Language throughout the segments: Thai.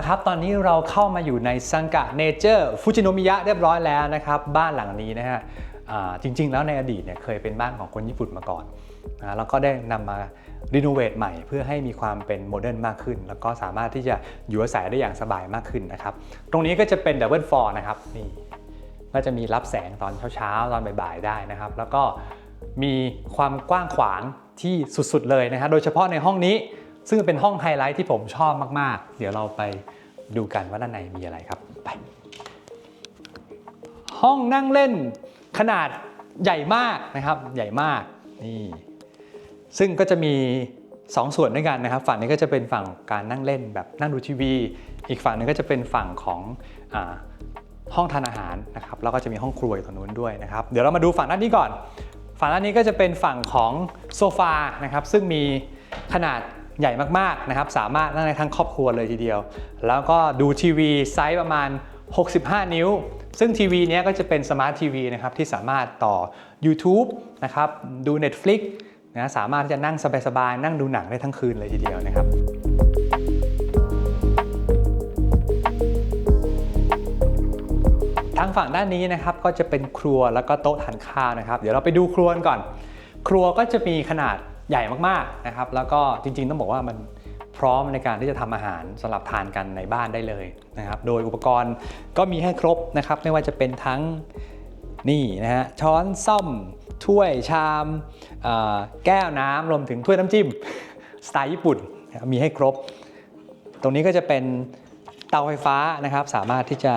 ละครับ ตอนนี้เราเข้ามาอยู่ในซังกะเนเจอร์ฟูจิโนมิยะเรียบร้อยแล้วนะครับ บ้านหลังนี้นะฮะจริง ๆ แล้วในอดีตเนี่ยเคยเป็นบ้านของคนญี่ปุ่นมาก่อนนะแล้วก็ได้นำมารีโนเวทใหม่เพื่อให้มีความเป็นโมเดิร์นมากขึ้น แล้วก็สามารถที่จะอยู่อาศัยได้อย่างสบายมากขึ้นนะครับ ตรงนี้ก็จะเป็นดับเบิลฟอร์นะครับนี่ก็จะมีรับแสงตอนเช้าๆ ตอนบ่ายๆ ได้นะครับ แล้วก็มีความกว้างขวางที่สุดๆเลยนะฮะโดยเฉพาะในห้องนี้ ซึ่งเป็นห้องไฮไลท์ที่ผมชอบมาก ๆ เดี๋ยวเราไปดูกันว่าด้านในมีอะไรครับไปห้องนั่งเล่นขนาดใหญ่มากนะครับ ใหญ่มากนี่ซึ่งก็จะมี 2 ส่วนด้วยกันนะครับ ฝั่งนี้ก็จะเป็นฝั่งการนั่งเล่นแบบนั่งดูทีวี อีกฝั่งหนึงก็จะเป็นฝั่งของอห้องทานอาหารนะครับแล้วก็จะมีห้องครัวอยู่ตรงนู้นด้วยนะครับ เดี๋ยวเรามาดูฝั่งด้านนี้ก่อน ฝั่งด้านนี้ก็จะเป็นฝั่งของโซฟานะครับ ซึ่งมีขนาด ใหญ่มากๆนะครับ สามารถนั่งได้ทั้งครอบครัวเลยทีเดียว แล้วก็ดูทีวีไซส์ประมาณ 65 นิ้ว ซึ่งทีวีนี้ก็จะเป็นสมาร์ททีวีนะครับที่สามารถต่อ YouTube นะครับดู Netflix นะสามารถที่จะนั่งสบายๆนั่งดูหนังได้ทั้งคืนเลยทีเดียวนะครับทางฝั่งด้านนี้นะครับก็จะเป็นครัวแล้วก็โต๊ะทานข้าวนะครับ เดี๋ยวเราไปดูครัวก่อน ครัวก็จะมีขนาด ใหญ่มากๆนะครับ แล้วก็จริงๆ ต้องบอกว่ามันพร้อมในการที่จะทำอาหารสำหรับทานกันในบ้านได้เลยนะครับ โดยอุปกรณ์ก็มีให้ครบนะครับ ไม่ว่าจะเป็นทั้งนี่นะฮะช้อนซ่อมถ้วยชามแก้วน้ำรวมถึงถ้วยน้ำจิ้มสไตล์ญี่ปุ่นมีให้ครบ ตรงนี้ก็จะเป็นเตาไฟฟ้านะครับ สามารถที่จะ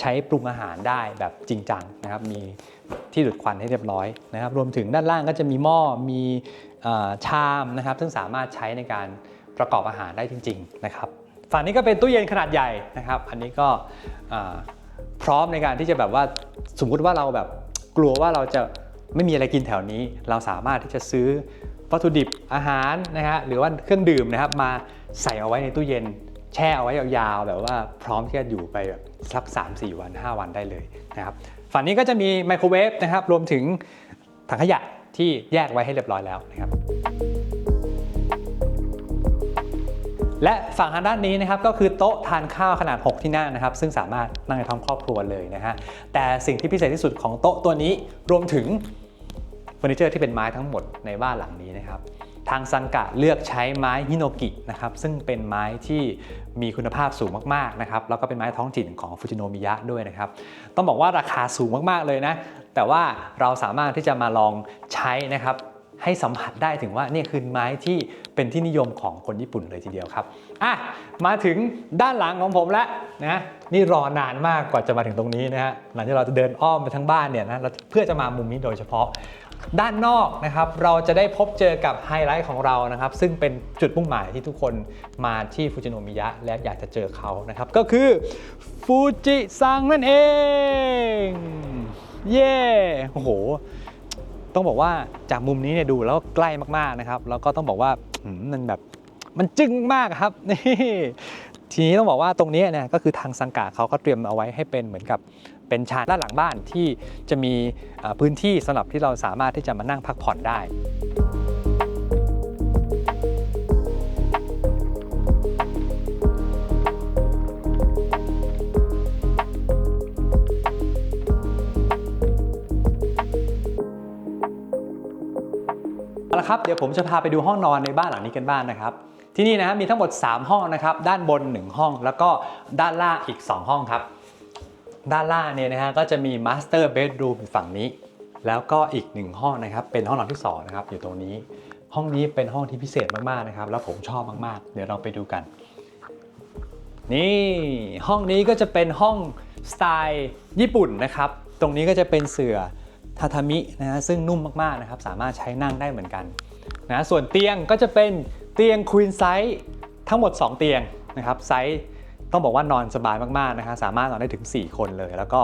ใช้ปรุงอาหารได้แบบจริงจังนะครับมีที่ดูดควันให้เรียบร้อยนะครับ รวมถึงด้านล่างก็จะมีหม้อมีชามนะครับ ซึ่งสามารถใช้ในการประกอบอาหารได้จริง ๆ นะครับ ฝั่งนี้ก็เป็นตู้เย็นขนาดใหญ่นะครับ อันนี้ก็พร้อมในการที่จะแบบว่าสมมุติว่าเราแบบกลัวว่าเราจะไม่มีอะไรกินแถวนี้ เราสามารถที่จะซื้อวัตถุดิบอาหารนะฮะหรือว่าเครื่องดื่มนะครับมาใส่เอาไว้ในตู้เย็น แช่เอาไว้ยาวๆแบบว่าพร้อมที่จะอยู่ไปแบบสัก 3-4 วัน 5 วันได้เลยนะครับฝั่งนี้ก็จะมีไมโครเวฟนะครับรวมถึงถังขยะที่แยกไว้ให้เรียบร้อยแล้วนะครับและฝั่งทางด้านนี้นะครับก็คือโต๊ะทานข้าวขนาด 6 ที่นั่งนะครับ ซึ่งสามารถนั่งในท้องครอบครัวเลยนะฮะแต่สิ่งที่พิเศษที่สุดของโต๊ะตัวนี้รวมถึงเฟอร์นิเจอร์ที่เป็นไม้ทั้งหมดในบ้านหลังนี้นะครับ ทางซังกะเลือกใช้ไม้ฮิโนกินะครับซึ่งเป็นไม้ที่มีคุณภาพสูงมากๆนะครับแล้วก็เป็นไม้ท้องถิ่นของฟูจิโนมิยะด้วยนะครับต้องบอกว่าราคาสูงมากๆเลยนะ แต่ว่าเราสามารถที่จะมาลองใช้นะครับให้สัมผัสได้ถึงว่านี่คือไม้ที่เป็นที่นิยมของคนญี่ปุ่นเลยทีเดียวครับอะมาถึงด้านหลังของผมแล้วนะนี่รอนานมากกว่าจะมาถึงตรงนี้นะฮะหลังจากเราจะเดินอ้อมไปทั้งบ้านเนี่ยนะเราเพื่อจะมามุมนี้โดยเฉพาะ ด้านนอกนะครับเราจะได้พบเจอกับไฮไลท์ของเรานะครับ ซึ่งเป็นจุดมุ่งหมายที่ทุกคนมาที่ฟูจิโนมิยะและอยากจะเจอเขานะครับ ก็คือฟูจิซังนั่นเอง เย้โอ้โห ต้องบอกว่าจากมุมนี้เนี่ยดูแล้วใกล้มากๆนะครับ แล้วก็ต้องบอกว่ามมันแบบมันจึ้งมากครับนี่ทีนี้ต้องบอกว่าตรงนี้เนี่ยก็คือทางสังกาเขาก็เตรียมเอาไว้ให้เป็นเหมือนกับ เป็นชานด้านหลังบ้านที่จะมีพื้นที่สำหรับที่เราสามารถที่จะมานั่งพักผ่อนได้เอาละครับเดี๋ยวผมจะพาไปดูห้องนอนในบ้านหลังนี้กันบ้างนะครับ ที่นี่นะครับมีทั้งหมด 3 ห้องนะครับ ด้านบน 1 ห้อง แล้วก็ด้านล่างอีก 2 ห้องครับ ด้านล่างเนี่ยนะฮะก็จะมีมาสเตอร์เบดรูมฝั่งนี้ แล้วก็อีก1ห้องนะครับ เป็นห้องนอนที่2นะครับอยู่ตรงนี้ ห้องนี้เป็นห้องที่พิเศษมากๆนะครับ แล้วผมชอบมากๆ เดี๋ยวเราไปดูกัน นี่ห้องนี้ก็จะเป็นห้องสไตล์ญี่ปุ่นนะครับ ตรงนี้ก็จะเป็นเสื่อทาทามินะฮะซึ่งนุ่มมากๆนะครับ สามารถใช้นั่งได้เหมือนกันนะส่วนเตียงก็จะเป็นเตียงควีนไซส์ทั้งหมด 2 เตียงนะครับไซส์ ต้องบอกว่านอนสบายมากๆนะครับสามารถนอนได้ถึง 4 คนเลย แล้วก็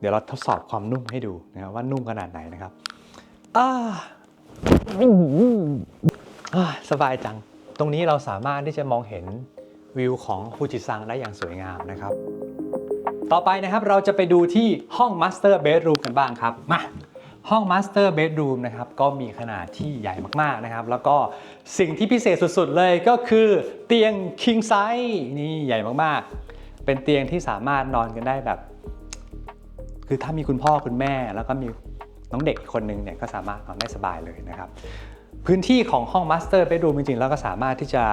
เดี๋ยวเราทดสอบความนุ่มให้ดูนะครับว่านุ่มขนาดไหนนะครับอ่าสบายจัง ตรงนี้เราสามารถที่จะมองเห็นวิวของฟูจิซังได้อย่างสวยงามนะครับ ต่อไปนะครับเราจะไปดูที่ห้อง Master Bedroom กันบ้างครับ มา ห้อง Master Bedroom นะครับก็มีขนาดที่ใหญ่มากๆนะครับ แล้วก็สิ่งที่พิเศษสุดๆเลยก็คือเตียง king size นี่ใหญ่มากๆ เป็นเตียงที่สามารถนอนกันได้แบบ คือถ้ามีคุณพ่อคุณแม่ แล้วก็มีน้องเด็กอีกคนนึงเนี่ยก็สามารถนอนได้สบายเลยนะครับ พื้นที่ของห้อง Master Bedroom จริงๆ แล้วก็สามารถที่จะ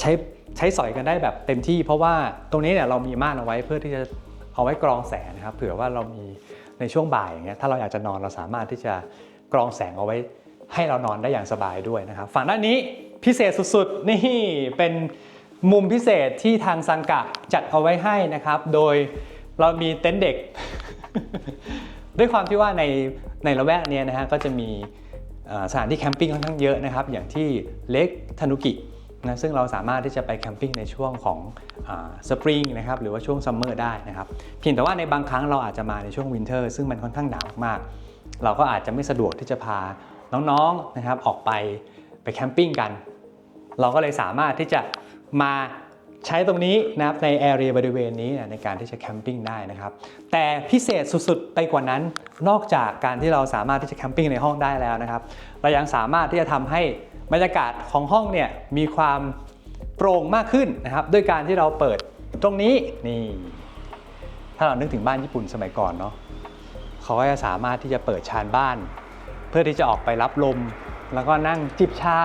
ใช้ใช้สอยกันได้แบบเต็มที่ เพราะว่าตรงนี้เนี่ยเรามีม่านเอาไว้เพื่อที่จะเอาไว้กรองแสงนะครับเผื่อว่าเรามี ในช่วงบ่ายอย่างเงี้ยถ้าเราอยากจะนอนเราสามารถที่จะกรองแสงเอาไว้ให้เรานอนได้อย่างสบายด้วยนะครับ ฝั่งด้านนี้พิเศษสุดๆ นี่เป็นมุมพิเศษที่ทางซังกะจัดเอาไว้ให้นะครับ โดยเรามีเต็นท์เด็ก ด้วยความที่ว่าในในละแวกเนี้ยนะฮะก็จะมีสถานที่แคมปิ้งค่อนข้างเยอะนะครับ อย่างที่เล็กทานุกิ นะซึ่งเราสามารถที่จะไปแคมปิ้งในช่วงของสปริงนะครับหรือว่าช่วงซัมเมอร์ได้นะครับเพียงแต่ว่าในบางครั้งเราอาจจะมาในช่วงวินเทอร์ซึ่งมันค่อนข้างหนาวมาก เราก็อาจจะไม่สะดวกที่จะพาน้องๆนะครับออกไปไปแคมปิ้งกัน เราก็เลยสามารถที่จะมาใช้ตรงนี้นะครับในแอเรียบริเวณนี้ในการที่จะแคมปิ้งได้นะครับ แต่พิเศษสุดๆ ไปกว่านั้น นอกจากการที่เราสามารถที่จะแคมปิ้งในห้องได้แล้วนะครับ เรายังสามารถที่จะทำให้ บรรยากาศของห้องเนี่ยมีความโปร่งมากขึ้นนะครับ ด้วยการที่เราเปิดตรงนี้นี่ ถ้าเรานึกถึงบ้านญี่ปุ่นสมัยก่อนเนาะเขาก็จะสามารถที่จะเปิดชานบ้าน เพื่อที่จะออกไปรับลม แล้วก็นั่งจิบชา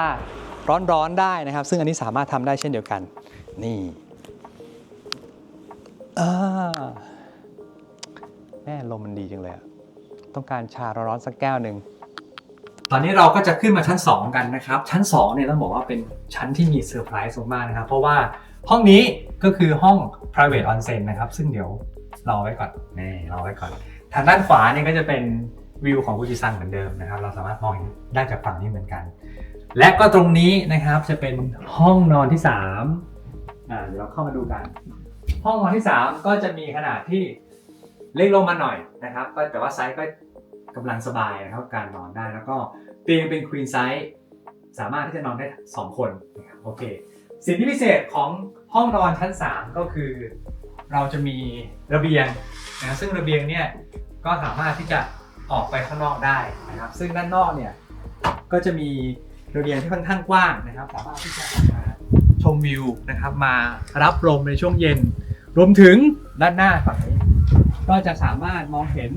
ร้อนๆได้นะครับ ซึ่งอันนี้สามารถทำได้เช่นเดียวกัน นี่อ่าแม่ลมมันดีจังเลยอะต้องการชาร้อนๆสักแก้วหนึ่ง ตอนนี้เราก็จะขึ้นมาชั้น 2 กันนะครับ ชั้น2เนี่ยต้องบอกว่าเป็นชั้นที่มีเซอร์ไพรส์มากนะครับ เพราะว่าห้องนี้ก็คือห้อง private onsen นะครับ ซึ่งเดี๋ยวรอไว้ก่อนนี่รอไว้ก่อน ทางด้านขวาเนี่ยก็จะเป็นวิวของฟูจิซังเหมือนเดิมนะครับ เราสามารถมองเห็นได้จากฝั่งนี้เหมือนกัน และก็ตรงนี้นะครับจะเป็นห้องนอนที่3อ่าเดี๋ยวเราเข้ามาดูกัน ห้องนอนที่ 3 ก็จะมีขนาดที่เล็กลงมาหน่อยนะครับ ก็แต่ว่าไซส์ก็ กำลังสบายนะครับการนอนได้แล้วก็เตียงเป็นควีนไซส์สามารถที่จะนอนได้ 2 คนนะครับโอเคสิ่งที่พิเศษของห้องนอนชั้น 3 ก็คือ เราจะมีระเบียงนะซึ่งระเบียงเนี่ยก็สามารถที่จะออกไปข้างนอกได้นะครับ ซึ่งด้านนอกเนี่ยก็จะมีระเบียงที่ค่อนข้างกว้างนะครับ สามารถที่จะออกมาชมวิวนะครับ มารับลมในช่วงเย็น รวมถึงด้านหน้าฝั่งนี้ก็จะสามารถมองเห็น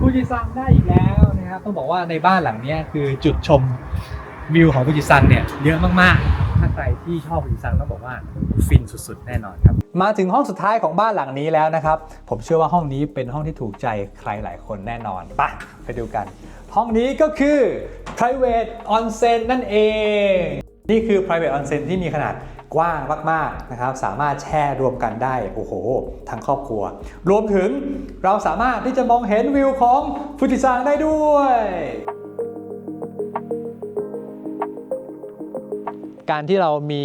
ฟูจิซังได้อีกแล้วนะครับต้องบอกว่าในบ้านหลังนี้คือจุดชมวิวของฟูจิซังเนี่ยเยอะมากๆ ถ้าใครที่ชอบฟูจิซังต้องบอกว่าฟินสุดๆ แน่นอนครับ มาถึงห้องสุดท้ายของบ้านหลังนี้แล้วนะครับ ผมเชื่อว่าห้องนี้เป็นห้องที่ถูกใจใครหลายคนแน่นอนไปไปดูกัน ห้องนี้ก็คือ private onsen นั่นเอง นี่คือ private onsen ที่มีขนาด กว้างมากๆนะครับ สามารถแช่รวมกันได้โอ้โหทั้งครอบครัว รวมถึงเราสามารถที่จะมองเห็นวิวของฟูจิซังได้ด้วยการที่เรามี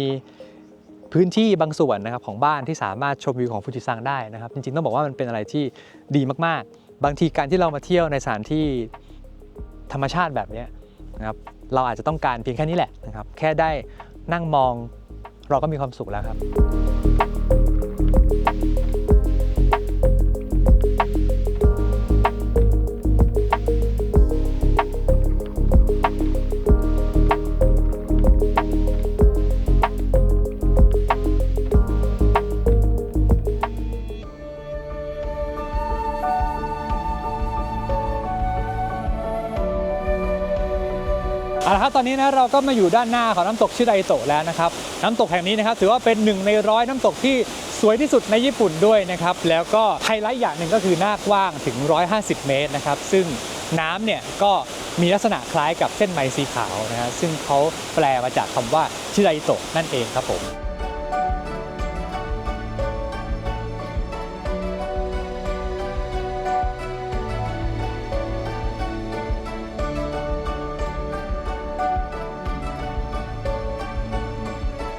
พื้นที่บางส่วนนะครับของบ้านที่สามารถชมวิวของฟูจิซังได้นะครับ จริงๆต้องบอกว่ามันเป็นอะไรที่ดีมากๆ บางทีการที่เรามาเที่ยวในสถานที่ธรรมชาติแบบนี้นะครับเราอาจจะต้องการเพียงแค่นี้แหละนะครับ แค่ได้นั่งมอง เราก็มีความสุขแล้วครับ เอาละครับตอนนี้นะเราก็มาอยู่ด้านหน้าของน้ำตกชิไดโตะแล้วนะครับน้ำตกแห่งนี้นะครับถือว่าเป็นหนึ่งในร้อยน้ำตกที่สวยที่สุดในญี่ปุ่นด้วยนะครับแล้วก็ไฮไลท์อย่างหนึ่งก็คือหน้ากว้างถึง 150 เมตรนะครับซึ่งน้ำเนี่ยก็มีลักษณะคล้ายกับเส้นไหมสีขาวนะฮะซึ่งเขาแปลมาจากคำว่าชิไดโตะนั่นเองครับผม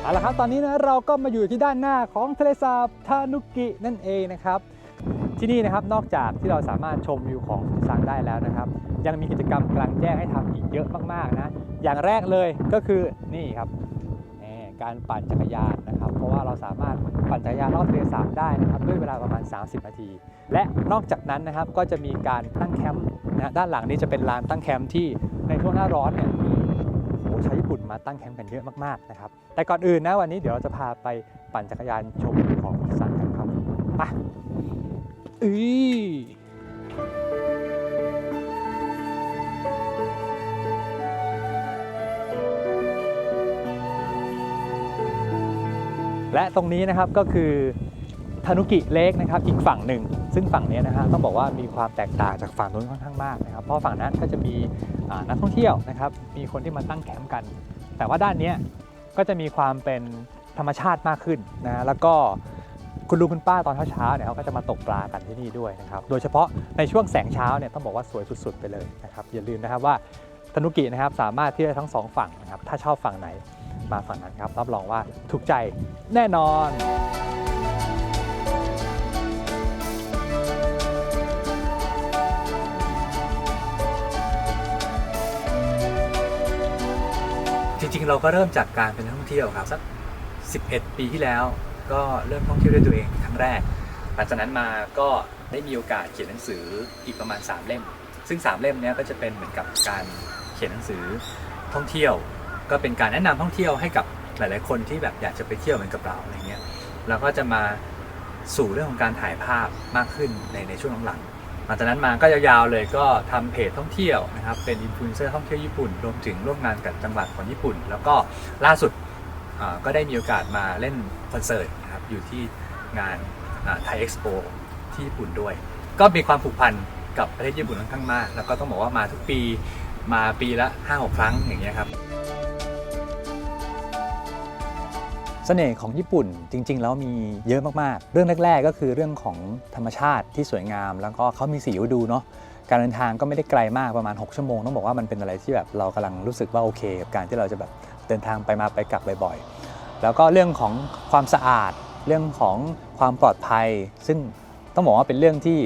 เอาละครับตอนนี้นะเราก็มาอยู่ที่ด้านหน้าของทะเลสาบทานุกินั่นเองนะครับ ที่นี่นะครับนอกจากที่เราสามารถชมวิวของฟูจิซังได้แล้วนะครับ ยังมีกิจกรรมกลางแจ้งให้ทำอีกเยอะมากๆนะอย่างแรกเลยก็คือนี่ครับการปั่นจักรยานนะครับ เพราะว่าเราสามารถปั่นจักรยานรอบทะเลสาบได้นะครับด้วยเวลาประมาณ 30 นาที และนอกจากนั้นนะครับก็จะมีการตั้งแคมป์นะด้านหลังนี้จะเป็นลานตั้งแคมป์ที่ในช่วงหน้าร้อนเนี่ยมี ชาวญี่ปุ่นมาตั้งแคมป์กันเยอะมากๆนะครับ แต่ก่อนอื่นนะวันนี้เดี๋ยวเราจะพาไปปั่นจักรยานชมของฟุตซันกันครับไปอือและตรงนี้นะครับก็คือทานุกิเลกนะครับอีกฝั่งหนึ่ง ซึ่งฝั่งนี้นะฮะต้องบอกว่ามีความแตกต่างจากฝั่งนู้นค่อนข้างมากนะครับ เพราะฝั่งนั้นก็จะมีนักท่องเที่ยวนะครับ มีคนที่มาตั้งแคมป์กัน แต่ว่าด้านนี้ก็จะมีความเป็นธรรมชาติมากขึ้นนะแล้วก็คุณลุงคุณป้าตอนเช้าๆเนี่ยเขาก็จะมาตกปลากันที่นี่ด้วยนะครับ โดยเฉพาะในช่วงแสงเช้าเนี่ยต้องบอกว่าสวยสุดๆไปเลยนะครับ อย่าลืมนะครับว่าทนุกินะครับสามารถที่จะทั้งสองฝั่งนะครับ ถ้าชอบฝั่งไหนมาฝั่งนั้นครับ รับรองว่าถูกใจแน่นอน ริงๆ เราก็เริ่มจากการเป็นนักท่องเที่ยวครับสัก11 ปีที่แล้ว ก็เริ่มท่องเที่ยวด้วยตัวเองครั้งแรก หลังจากนั้นมาก็ได้มีโอกาสเขียนหนังสืออีกประมาณ 3 เล่ม ซึ่ง 3 เล่มนี้ก็จะเป็นเหมือนกับการเขียนหนังสือท่องเที่ยว ก็เป็นการแนะนำท่องเที่ยวให้กับหลาย ๆ คนที่แบบอยากจะไปเที่ยวเหมือนกับเราอะไรเงี้ยแล้วก็จะมาสู่เรื่องของการถ่ายภาพมากขึ้นในในช่วงหลังๆ หลังจากนั้นมาก็ยาวๆเลยก็ทำเพจท่องเที่ยวนะครับเป็นอินฟลูเอนเซอร์ท่องเที่ยวญี่ปุ่นรวมถึงร่วมงานกับจังหวัดของญี่ปุ่น แล้วก็ล่าสุดก็ได้มีโอกาสมาเล่นคอนเสิร์ตนะครับอยู่ที่งานไทยเอ็กซ์โปที่ญี่ปุ่นด้วย ก็มีความผูกพันกับประเทศญี่ปุ่นค่อนข้างมาก แล้วก็ต้องบอกว่ามาทุกปีมาปีละ 5-6 ครั้งอย่างเงี้ยครับ เสน่ห์ของญี่ปุ่นจริง ๆ แล้วมีเยอะมากๆ เรื่องแรก ๆ ก็คือเรื่องของธรรมชาติที่สวยงาม แล้วก็เขามีสีฤดูเนาะการเดินทางก็ไม่ได้ไกลมากประมาณ 6 ชั่วโมง ต้องบอกว่ามันเป็นอะไรที่แบบเรากำลังรู้สึกว่าโอเคกับการที่เราจะแบบเดินทางไปมาไปกลับบ่อยๆ แล้วก็เรื่องของความสะอาด เรื่องของความปลอดภัย ซึ่งต้องบอกว่าเป็นเรื่องที่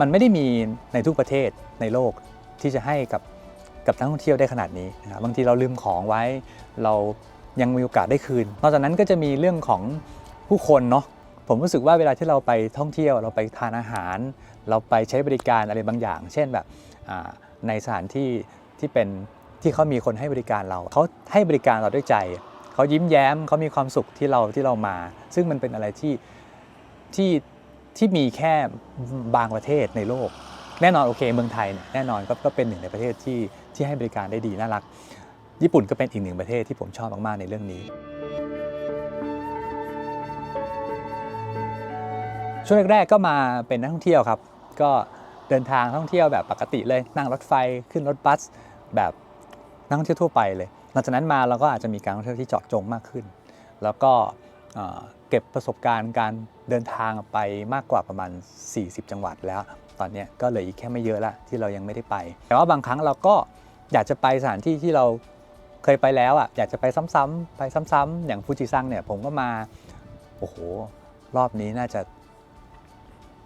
มันไม่ได้มีในทุกประเทศในโลกที่จะให้กับกับนักท่องเที่ยวได้ขนาดนี้นะครับบางทีเราลืมของไว้เรา ยังมีโอกาสได้คืน นอกจากนั้นก็จะมีเรื่องของผู้คนเนาะผมรู้สึกว่าเวลาที่เราไปท่องเที่ยว เราไปทานอาหาร เราไปใช้บริการอะไรบางอย่าง เช่นแบบในสถานที่ที่เป็นที่เขามีคนให้บริการเรา เขาให้บริการเราด้วยใจ เขายิ้มแย้มเขามีความสุขที่เราที่เรามา ซึ่งมันเป็นอะไรที่ที่ที่มีแค่บางประเทศในโลก แน่นอนโอเคเมืองไทยเนี่ยแน่นอนก็ก็เป็นหนึ่งในประเทศที่ที่ให้บริการได้ดีน่ารัก ญี่ปุ่นก็เป็นอีกหนึ่งประเทศที่ผมชอบมาก ๆ ในเรื่องนี้ ช่วงแรก ๆ ก็มาเป็นนักท่องเที่ยวครับ ก็เดินทางท่องเที่ยวแบบปกติเลยนั่งรถไฟขึ้นรถบัส แบบนักท่องเที่ยวทั่วไปเลย หลังจากนั้นมาเราก็อาจจะมีการท่องเที่ยวที่เจาะจงมากขึ้น แล้วก็เก็บประสบการณ์การเดินทางไปมากกว่าประมาณ 40 จังหวัดแล้ว ตอนนี้ก็เหลืออีกแค่ไม่เยอะละที่เรายังไม่ได้ไป แต่ว่าบางครั้งเราก็อยากจะไปสถานที่ที่เรา เคยไปแล้วอะอยากจะไปซ้ำๆไปซ้ำๆอย่างฟูจิซังเนี่ยผมก็มาโอ้โหรอบนี้น่าจะ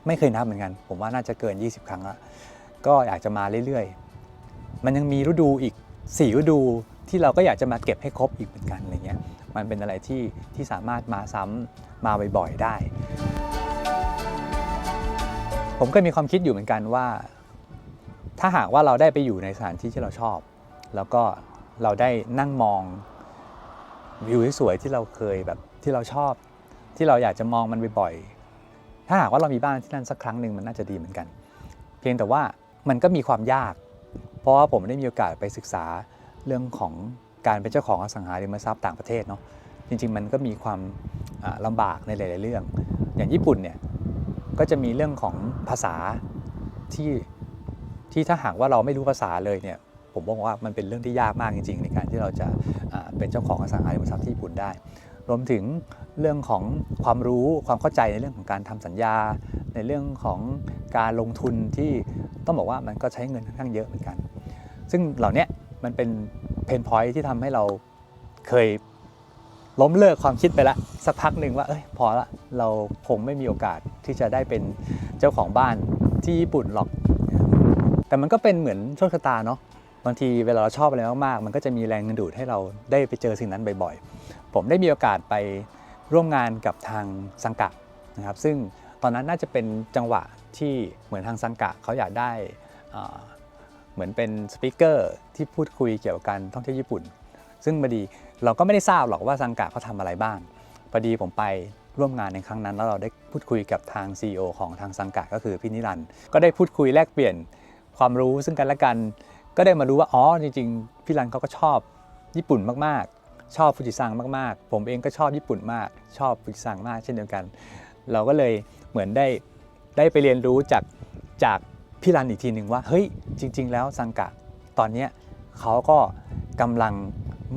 ไม่เคยนับเหมือนกัน ผมว่าน่าจะเกิน 20 ครั้งละก็อยากจะมาเรื่อยๆ มันยังมีฤดูอีก4ฤดูที่เราก็อยากจะมาเก็บให้ครบอีกเหมือนกันอะไรเงี้ยมันเป็นอะไรที่ที่สามารถมาซ้ำมาบ่อยๆได้ ผมก็มีความคิดอยู่เหมือนกันว่า ถ้าหากว่าเราได้ไปอยู่ในสถานที่ที่เราชอบ แล้วก็ เราได้นั่งมองวิวที่สวยที่เราเคยแบบที่เราชอบ ที่เราอยากจะมองมันบ่อยๆถ้าหากว่าเรามีบ้านที่นั่นสักครั้งหนึ่งมันน่าจะดีเหมือนกัน เพียงแต่ว่ามันก็มีความยาก เพราะว่าผมได้มีโอกาสไปศึกษาเรื่องของการเป็นเจ้าของอสังหาริมทรัพย์ต่างประเทศเนาะจริงๆ มันก็มีความอ่าลำบากในหลาย ๆ เรื่อง อย่างญี่ปุ่นเนี่ยก็จะมีเรื่องของภาษาที่ที่ถ้าหากว่าเราไม่รู้ภาษาเลยเนี่ย ผมบอกว่ามันเป็นเรื่องที่ยากมากจริง ๆ ในการที่เราจะเป็นเจ้าของอสังหาริมทรัพย์ที่ญี่ปุ่นได้ รวมถึงเรื่องของความรู้ความเข้าใจในเรื่องของการทำสัญญา ในเรื่องของการลงทุนที่ต้องบอกว่ามันก็ใช้เงินค่อนข้างเยอะเหมือนกัน ซึ่งเหล่านี้มันเป็นเพนพอยที่ทำให้เราเคยล้มเลิกความคิดไปละสักพักหนึ่งว่าเอ้ยพอละเราคงไม่มีโอกาสที่จะได้เป็นเจ้าของบ้านที่ญี่ปุ่นหรอก แต่มันก็เป็นเหมือนโชคชะตาเนาะ บางทีเวลาเราชอบอะไรมากๆ มันก็จะมีแรงดึงดูดให้เราได้ไปเจอสิ่งนั้นบ่อยๆ ผมได้มีโอกาสไปร่วมงานกับทางสังกะนะครับ ซึ่งตอนนั้นน่าจะเป็นจังหวะที่เหมือนทางสังกะเขาอยากได้เหมือนเป็นสปิเกอร์ที่พูดคุยเกี่ยวกับการท่องเที่ยวญี่ปุ่น ซึ่งพอดีเราก็ไม่ได้ทราบหรอกว่าสังกะเขาทำอะไรบ้างพอดีผมไปร่วมงานในครั้งนั้น แล้วเราได้พูดคุยกับทาง CEO ของทางสังกะก็คือพี่นิรันด์ก็ได้พูดคุยแลกเปลี่ยนความรู้ซึ่งกันและกัน ก็ได้มารู้ว่าอ๋อจริงๆพี่รันเขาก็ชอบญี่ปุ่นมากๆ ชอบฟูจิซังมากๆ ผมเองก็ชอบญี่ปุ่นมาก ชอบฟูจิซังมากเช่นเดียวกัน เราก็เลยเหมือนได้ได้ไปเรียนรู้จากจากพี่รันอีกทีหนึ่งว่าเฮ้ยจริง ๆ แล้วสังกะตอนนี้เขาก็กำลัง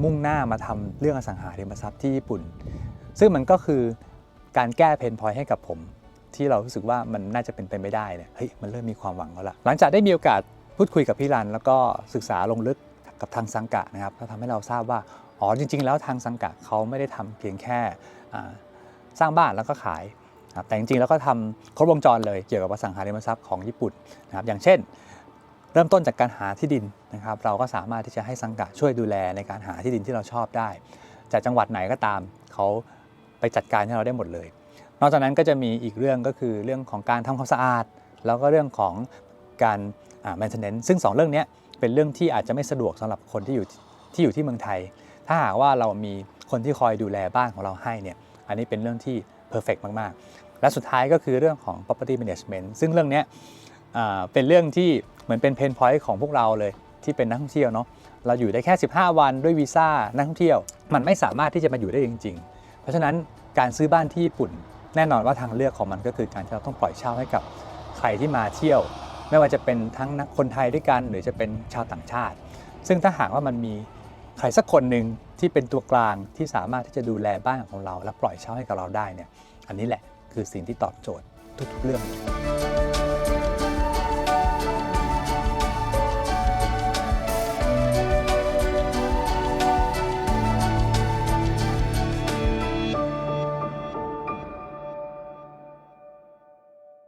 มุ่งหน้ามาทำเรื่องอสังหาริมทรัพย์ที่ญี่ปุ่น ซึ่งมันก็คือการแก้เพนพอยต์ให้กับผม ที่เรารู้สึกว่ามันน่าจะเป็นไปไม่ได้เนี่ยเฮ้ยมันเริ่มมีความหวังแล้วล่ะหลังจากได้มีโอกาส พูดคุยกับพี่รัน แล้วก็ศึกษาลงลึกกับทางสังกะนะครับก็ทำให้เราทราบว่าอ๋อจริง ๆ แล้วทางสังกะเขาไม่ได้ทำเพียงแค่สร้างบ้านแล้วก็ขายแต่จริงๆแล้วก็ทำครบวงจรเลยเกี่ยวกับอสังหาริมทรัพย์ของญี่ปุ่นนะครับอย่างเช่น เริ่มต้นจากการหาที่ดินนะครับ เราก็สามารถที่จะให้สังกะช่วยดูแลในการหาที่ดินที่เราชอบได้ จากจังหวัดไหนก็ตามเขาไปจัดการให้เราได้หมดเลย นอกจากนั้นก็จะมีอีกเรื่องก็คือเรื่องของการทำความสะอาด แล้วก็เรื่องของการ maintenance ซึ่งสองเรื่องนี้เป็นเรื่องที่อาจจะไม่สะดวกสำหรับคนที่อยู่ที่อยู่ที่เมืองไทย ถ้าหากว่าเรามีคนที่คอยดูแลบ้านของเราให้เนี่ยอันนี้เป็นเรื่องที่ perfect มาก ๆ และสุดท้ายก็คือเรื่องของ property management ซึ่งเรื่องนี้อ่าเป็นเรื่องที่เหมือนเป็น pain point ของพวกเราเลยที่เป็นนักท่องเที่ยวเนาะเราอยู่ได้แค่ 15 วันด้วยวีซ่านักท่องเที่ยว มันไม่สามารถที่จะมาอยู่ได้จริง ๆ เพราะฉะนั้นการซื้อบ้านที่ญี่ปุ่น แน่นอนว่าทางเลือกของมันก็คือการที่เราต้องปล่อยเช่าให้กับใครที่มาเที่ยว ไม่ว่าจะเป็นทั้งนักคนไทยด้วยกัน หรือจะเป็นชาวต่างชาติ ซึ่งถ้าหากว่ามันมีใครสักคนหนึ่งที่เป็นตัวกลางที่สามารถที่จะดูแลบ้านของเรา และปล่อยเช่าให้กับเราได้เนี่ยอันนี้แหละคือสิ่งที่ตอบโจทย์ทุกๆเรื่องเลย